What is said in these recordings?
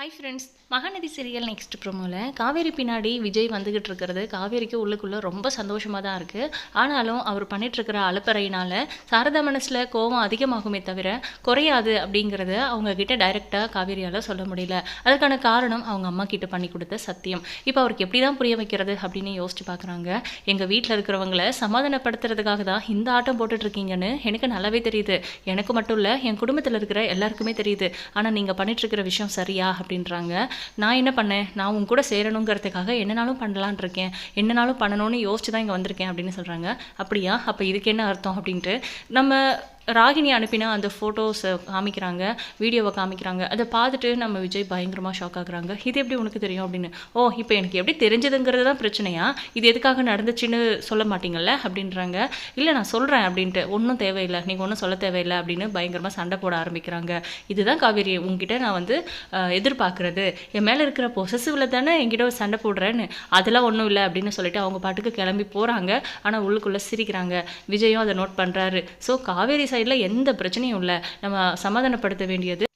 Hi friends Mahanadi serial next ப்ரோமோவில் Kaveri பின்னாடி விஜய் வந்துக்கிட்டு இருக்கிறது. காவேரிக்கு உள்ளுக்குள்ளே ரொம்ப சந்தோஷமாக தான் இருக்குது ஆனாலும் அவர் பண்ணிகிட்ருக்கிற அலப்பறையினால் சாரதா மனசில் கோவம் அதிகமாகுமே தவிர குறையாது அப்படிங்கிறத அவங்கக்கிட்ட டைரெக்டாக காவேரியால் சொல்ல முடியல. அதுக்கான காரணம் அவங்க அம்மா கிட்ட பண்ணி கொடுத்த சத்தியம். இப்போ அவருக்கு எப்படி தான் புரிய வைக்கிறது அப்படின்னு யோசிச்சு பார்க்குறாங்க எங்கள் வீட்டில் இருக்கிறவங்கள சமாதானப்படுத்துறதுக்காக தான் இந்த ஆட்டம் போட்டுட்ருக்கீங்கன்னு எனக்கு நல்லாவே தெரியுது. எனக்கு மட்டும் இல்லை என் குடும்பத்தில் இருக்கிற எல்லாருக்குமே தெரியுது. ஆனால் நீங்கள் பண்ணிகிட்ருக்கிற விஷயம் சரியா அப்படின்றாங்க. நான் என்ன பண்ணேன்? நான் உன் கூட சேரணுங்கிறதுக்காக என்னனாலும் பண்ணலான் இருக்கேன். என்னனாலும் பண்ணணும்னு யோசிச்சு தான் இங்கே வந்திருக்கேன் அப்படின்னு சொல்கிறாங்க அப்படியா? அப்போ இதுக்கு என்ன அர்த்தம் அப்படின்ட்டு நம்ம ராகினி அனுப்பினா அந்த ஃபோட்டோஸை காமிக்கிறாங்க வீடியோவை காமிக்கிறாங்க. அதை பார்த்துட்டு நம்ம விஜய் பயங்கரமாக ஷாக் ஆகுறாங்க. இது எப்படி உனக்கு தெரியும் அப்படின்னு? ஓ இப்போ எனக்கு எப்படி தெரிஞ்சதுங்கிறது தான் பிரச்சனையா? இது எதுக்காக நடந்துச்சுன்னு சொல்ல மாட்டீங்கல்ல? அப்படின்றாங்க. இல்லை நான் சொல்கிறேன் அப்படின்ட்டு. ஒன்றும் தேவையில்லை. நீங்கள் ஒன்றும் சொல்ல தேவையில்லை அப்படின்னு பயங்கரமாக சண்டை போட ஆரம்பிக்கிறாங்க. இதுதான் காவேரி உங்ககிட்ட நான் வந்து எதிர்பார்க்குறது. என் மேலே இருக்கிற பொசசிவில் தானே என்கிட்ட சண்டை போடுறேன்னு. அதெல்லாம் ஒன்றும் இல்லை அப்படின்னு சொல்லிட்டு அவங்க பாட்டுக்கு கிளம்பி போகிறாங்க ஆனால் உள்ளுக்குள்ளே சிரிக்கிறாங்க. விஜயும் அதை நோட் பண்ணுறாரு ஸோ காவேரி சைடில் எந்த பிரச்சனையும் இல்லை. நம்ம சமாதானப்படுத்த வேண்டியது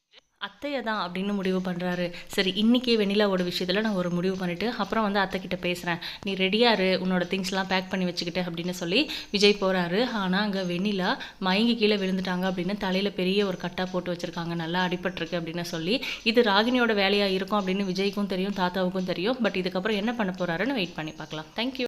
அத்தையை தான் அப்படின்னு முடிவு பண்ணுறாரு சரி இன்றைக்கி வெண்ணிலாவோட விஷயத்தில் நான் ஒரு முடிவு பண்ணிவிட்டு அப்புறம் வந்து அத்தைக்கிட்ட பேசுகிறேன் நீ ரெடியாக இரு உன்னோட திங்ஸ்லாம் பேக் பண்ணி வச்சுக்கிட்டு அப்படின்னு சொல்லி விஜய் போகிறாரு ஆனால் அங்கே வெண்ணிலா மயங்கி கீழே விழுந்துட்டாங்க அப்படின்னு தலையில் பெரிய ஒரு கட்டாக போட்டு வச்சுருக்காங்க. நல்லா அடிபட்டிருக்கு அப்படின்னு சொல்லி இது ராகினியோட வேலையாக இருக்கும் அப்படின்னு விஜய்க்கும் தெரியும் தாத்தாவுக்கும் தெரியும். பட் இதுக்கப்புறம் என்ன பண்ண போகிறாருன்னு வெயிட் பண்ணி பார்க்கலாம். தேங்க்யூ